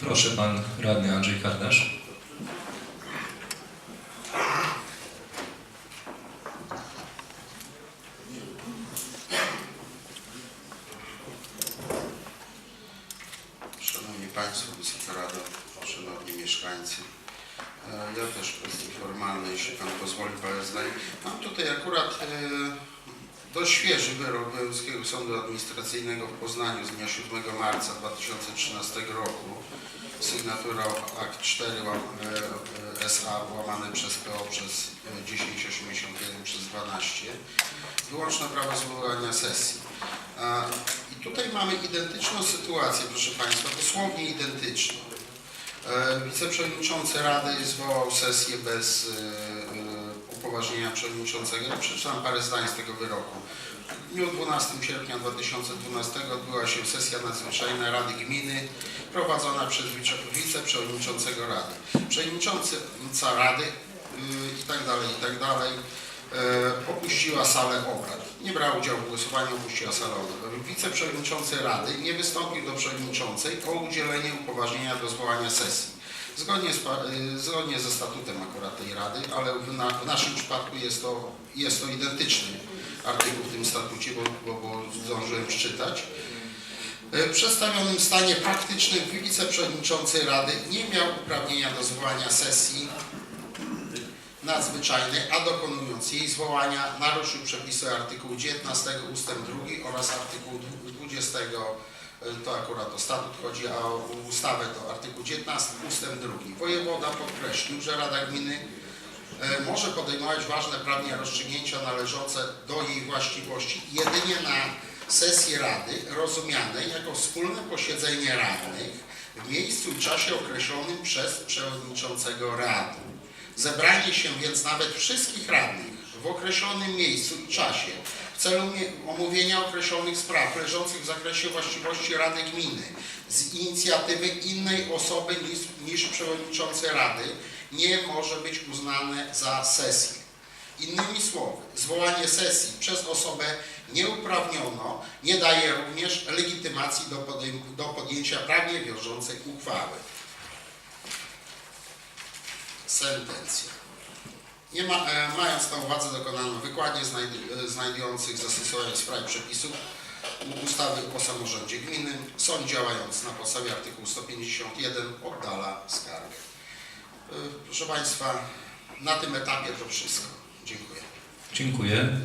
Proszę pan radny Andrzej Kardasz. Szanowni Państwo, Wysoka Rado, Szanowni Mieszkańcy. E, Ja też w kwestii formalnej, jeśli Pan pozwoli, Zdań. Mam dość świeży wyrok Wojewódzkiego Sądu Administracyjnego w Poznaniu z dnia 7 marca 2013 roku. Sygnatura akt 4 łam- e, SA łamane przez PO przez e, 1081 przez 12. Wyłączne prawo zwoływania sesji. I tutaj mamy identyczną sytuację, proszę Państwa, dosłownie identyczną. E, Wiceprzewodniczący Rady zwołał sesję bez e, upoważnienia przewodniczącego. Ja przeczytam parę zdań z tego wyroku. W dniu 12 sierpnia 2012 odbyła się sesja nadzwyczajna Rady Gminy prowadzona przez wice- wiceprzewodniczącego Rady. Przewodnicząca Rady y, i tak dalej, i tak dalej e, opuściła salę obrad. Nie brała udziału w głosowaniu, opuściła salę obrad. Wiceprzewodniczący Rady nie wystąpił do przewodniczącej o udzielenie upoważnienia do zwołania sesji. Zgodnie, z, y, zgodnie ze statutem akurat tej Rady, ale w, na, w naszym przypadku jest to, jest to identyczny artykuł w tym statucie, bo, bo, bo zdążyłem przeczytać. W przedstawionym stanie faktycznym wiceprzewodniczący Rady nie miał uprawnienia do zwołania sesji nadzwyczajnej, a dokonując jej zwołania naruszył przepisy artykułu 19 ust. 2 oraz artykułu 20, e, to akurat o statut chodzi, a o ustawę to artykuł 19 ust. 2. Wojewoda podkreślił, że Rada Gminy e, może podejmować ważne prawnie rozstrzygnięcia należące do jej właściwości jedynie na sesji Rady rozumianej jako wspólne posiedzenie radnych w miejscu i czasie określonym przez przewodniczącego Rady. Zebranie się więc nawet wszystkich radnych w określonym miejscu i czasie celu omówienia określonych spraw leżących w zakresie właściwości Rady Gminy z inicjatywy innej osoby niż, niż przewodniczący Rady nie może być uznane za sesję. Innymi słowy, zwołanie sesji przez osobę nieuprawnioną nie daje również legitymacji do, do podjęcia prawnie wiążącej uchwały. Sentencja. Nie ma, e, mając na uwadze dokonaną wykładnię znajd- e, znajdujących zastosowanie w sprawie przepisów ustawy o samorządzie gminy, sąd działając na podstawie artykułu 151 oddala skargę. E, Proszę Państwa, na tym etapie to wszystko. Dziękuję. Dziękuję.